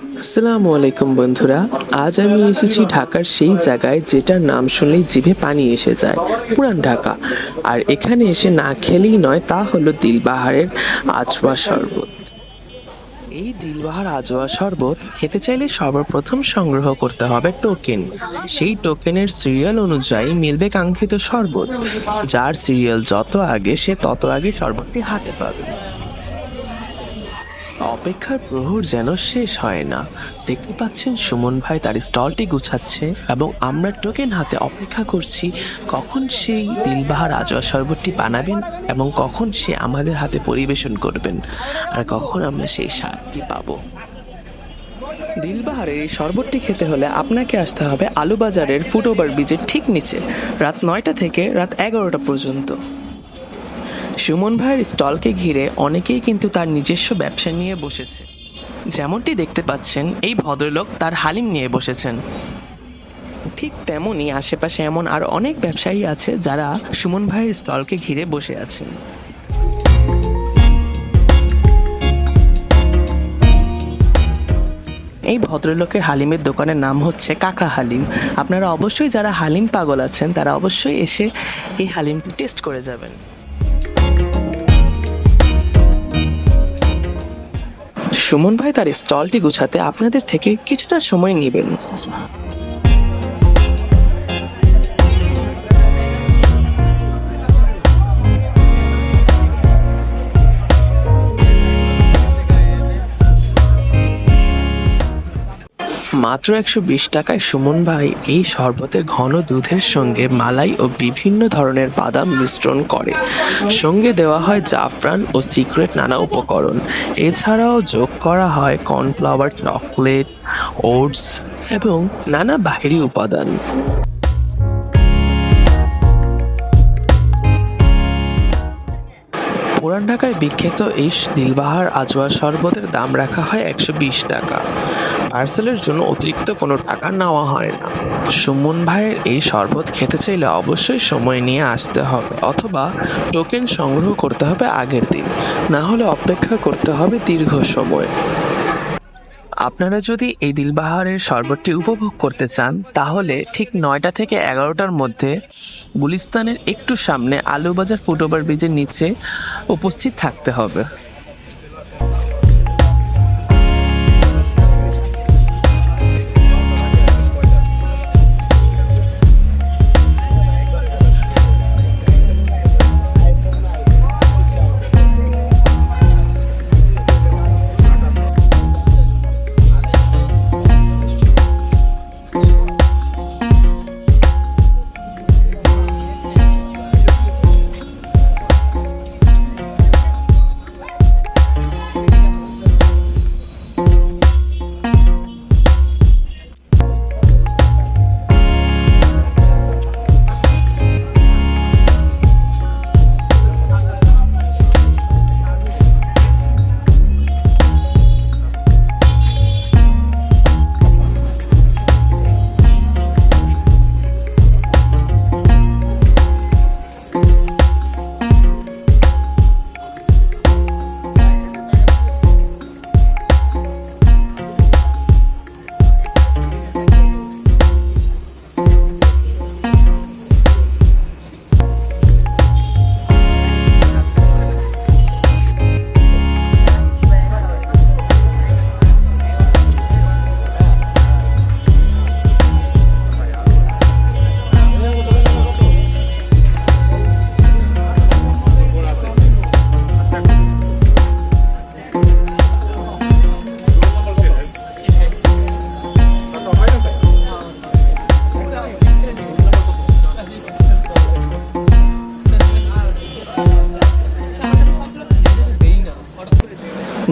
আসসালামু আলাইকুম বন্ধুরা, আজ আমি এসেছি ঢাকার সেই জায়গায় যেটার নাম শুনলেই জিভে পানি এসে যায়, পুরান ঢাকা। আর এখানে এসে না খেলেই নয়, তা হলো দিলবাহারের আজওয়া শরবত। এই দিলবাহার আজওয়া শরবত খেতে চাইলে সর্বপ্রথম সংগ্রহ করতে হবে টোকেন। সেই টোকেনের সিরিয়াল অনুযায়ী মিলবে কাঙ্ক্ষিত শরবত, যার সিরিয়াল যত আগে সে তত আগে শরবতটি হাতে পাবে। অপেক্ষার প্রহর যেন শেষ হয় না। দেখতে পাচ্ছেন সুমন ভাই তার স্টলটি গুছাচ্ছে এবং আমরা টোকেন হাতে অপেক্ষা করছি কখন সেই দিলবাহার আজওয়া শরবতটি বানাবেন এবং কখন সে আমাদের হাতে পরিবেশন করবেন আর কখন আমরা সেই স্বাদটি পাবো। দিলবাহারের এই শরবতটি খেতে হলে আপনাকে আসতে হবে আলুবাজারের ফুট ওভার ব্রিজের ঠিক নিচে, রাত নয়টা থেকে রাত এগারোটা পর্যন্ত। সুমন ভাইয়ের স্টলকে ঘিরে অনেকেই কিন্তু তার নিজস্ব ব্যবসা নিয়ে বসেছে। যেমনটি দেখতে পাচ্ছেন, এই ভদ্রলোক তার হালিম নিয়ে বসেছেন। ঠিক তেমনই আশেপাশে এমন আর অনেক ব্যবসায়ী আছে যারা সুমন ভাইয়ের স্টলকে ঘিরে বসে আছেন। এই ভদ্রলোকের হালিমের দোকানের নাম হচ্ছে কাকা হালিম। আপনারা অবশ্যই যারা হালিম পাগল আছেন, তারা অবশ্যই এসে এই হালিমটি টেস্ট করে যাবেন। সুমন ভাই তার স্টলটি গুছাতে আপনাদের থেকে কিছুটা সময় নেবেন। মাত্র একশো বিশ টাকায় সুমন ভাই এই শরবতে ঘন দুধের সঙ্গে মালাই ও বিভিন্ন ধরনের বাদাম মিশ্রণ করে। সঙ্গে দেওয়া হয় জাফরান ও সিক্রেট নানা উপকরণ। এছাড়াও যোগ করা হয় কর্নফ্লাওয়ার চকলেট, ওটস এবং নানা বাহিরি উপাদান। পুরান ঢাকায় বিখ্যাত এই দিলবাহার আজওয়া শরবতের দাম রাখা হয় একশো বিশ টাকা। পার্সেলের জন্য অতিরিক্ত কোনো টাকা নেওয়া হয় না। সুমন ভাইয়ের এই শরবত খেতে চাইলে অবশ্যই সময় নিয়ে আসতে হবে অথবা টোকেন সংগ্রহ করতে হবে আগের দিন। না হলে অপেক্ষা করতে হবে দীর্ঘ সময়। আপনারা যদি এই দিলবাহারের শরবতটি উপভোগ করতে চান, তাহলে ঠিক নয়টা থেকে এগারোটার মধ্যে গুলিস্তানের একটু সামনে আলুবাজার ফুটওভার ব্রিজের নিচে উপস্থিত থাকতে হবে।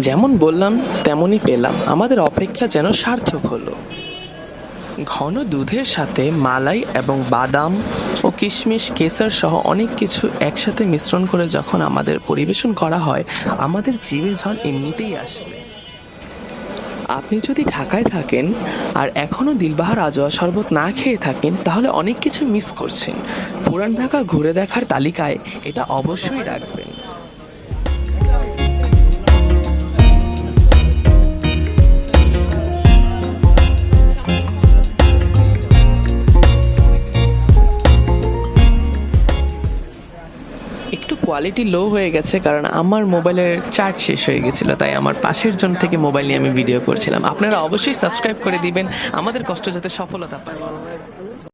যেমন বললাম, তেমনই পেলাম। আমাদের অপেক্ষা যেন সার্থক হলো। ঘন দুধের সাথে মালাই এবং বাদাম ও কিশমিশ কেসার সহ অনেক কিছু একসাথে মিশ্রণ করে যখন আমাদের পরিবেশন করা হয়, আমাদের জিভে ঝড় এমনিতেই আসবে। আপনি যদি ঢাকায় থাকেন আর এখনও দিলবাহার আজওয়া শরবত না খেয়ে থাকেন, তাহলে অনেক কিছু মিস করছেন। পুরান ঢাকা ঘুরে দেখার তালিকায় এটা অবশ্যই রাখবেন। কোয়ালিটি লো হয়ে গেছে কারণ আমার মোবাইলের চার্জ শেষ হয়ে গেছিল, তাই আমার পাশের জন থেকে মোবাইল নিয়ে আমি ভিডিও করছিলাম। আপনারা অবশ্যই সাবস্ক্রাইব করে দিবেন, আমাদের কষ্ট যাতে সফলতা পায়।